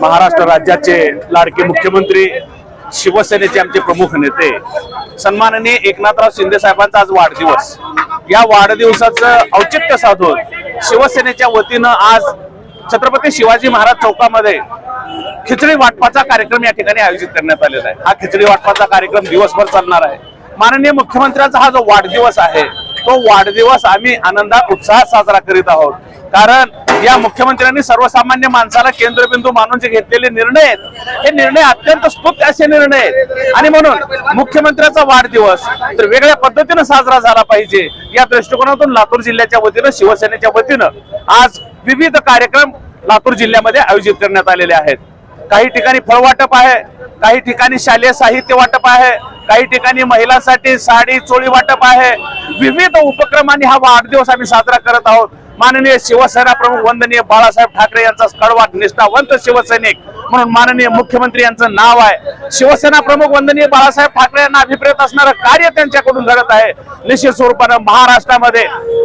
महाराष्ट्र राज्याचे लाडके मुख्यमंत्री शिवसेनेचे आमचे प्रमुख नेते सन्माननीय एकनाथराव शिंदे साहेबांचा आज वाढदिवस. या वाढदिवसाचं औचित्य साधून शिवसेनेच्या वतीनं आज छत्रपती शिवाजी महाराज चौकामध्ये खिचडी वाटपाचा कार्यक्रम या ठिकाणी आयोजित करण्यात आलेला आहे. हा खिचडी वाटपाचा कार्यक्रम दिवसभर चालणार आहे. माननीय मुख्यमंत्र्यांचा हा जो वाढदिवस आहे तो वाढदिवस आम्ही आनंदात उत्साहात साजरा करीत आहोत. कारण या मुख्यमंत्र्यांनी सर्वसामान्य माणसाला केंद्रबिंदू मानून जे घेतलेले निर्णय आहेत हे निर्णय अत्यंत स्फूर्त असे निर्णय आहेत. आणि म्हणून मुख्यमंत्र्यांचा वाढदिवस तर वेगळ्या पद्धतीनं साजरा झाला पाहिजे. या दृष्टिकोनातून लातूर जिल्ह्याच्या वतीनं शिवसेनेच्या वतीनं आज विविध कार्यक्रम लातूर जिल्ह्यामध्ये आयोजित करण्यात आलेले आहेत. काही ठिकाणी फळ वाटप आहे काही ठिकाणी शालेय साहित्य वाटप आहे काही ठिकाणी महिलांसाठी साडी चोळी वाटप आहे विविध उपक्रमाने हा वाढदिवस आम्ही साजरा करत आहोत. माननीय शिवसेना प्रमुख वंदनीय बाळासाहेब ठाकरे यांचा कडवाट निष्ठावंत शिवसैनिक म्हणून माननीय मुख्यमंत्री यांचं नाव आहे. शिवसेना प्रमुख वंदनीय बाळासाहेब ठाकरे यांना अभिप्रेत असणारं कार्य त्यांच्याकडून घडत आहे. निश्चित स्वरूपानं महाराष्ट्रामध्ये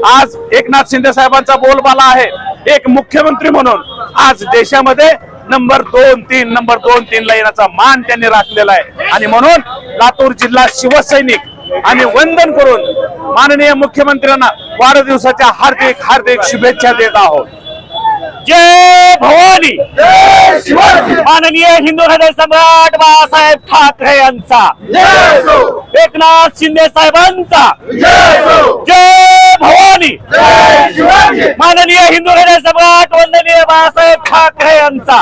आज एकनाथ शिंदे साहेबांचा बोलबाला आहे. एक मुख्यमंत्री म्हणून आज देशामध्ये नंबर दोन तीन नंबर दोन तीन ला येण्याचा मान त्यांनी राखलेला आहे. आणि म्हणून लातूर जिल्हा शिवसैनिक आणि वंदन करून माननीय मुख्यमंत्र्यांना वाढदिवसाच्या हार्दिक हार्दिक शुभेच्छा देत आहोत. जय भवानी! माननीय हिंदू हृदय सम्राट बाळासाहेब ठाकरे यांचा. एकनाथ शिंदे साहेबांचा. जय भवानी! माननीय हिंदू हृदय सम्राट वंदनीय बाळासाहेब ठाकरे यांचा.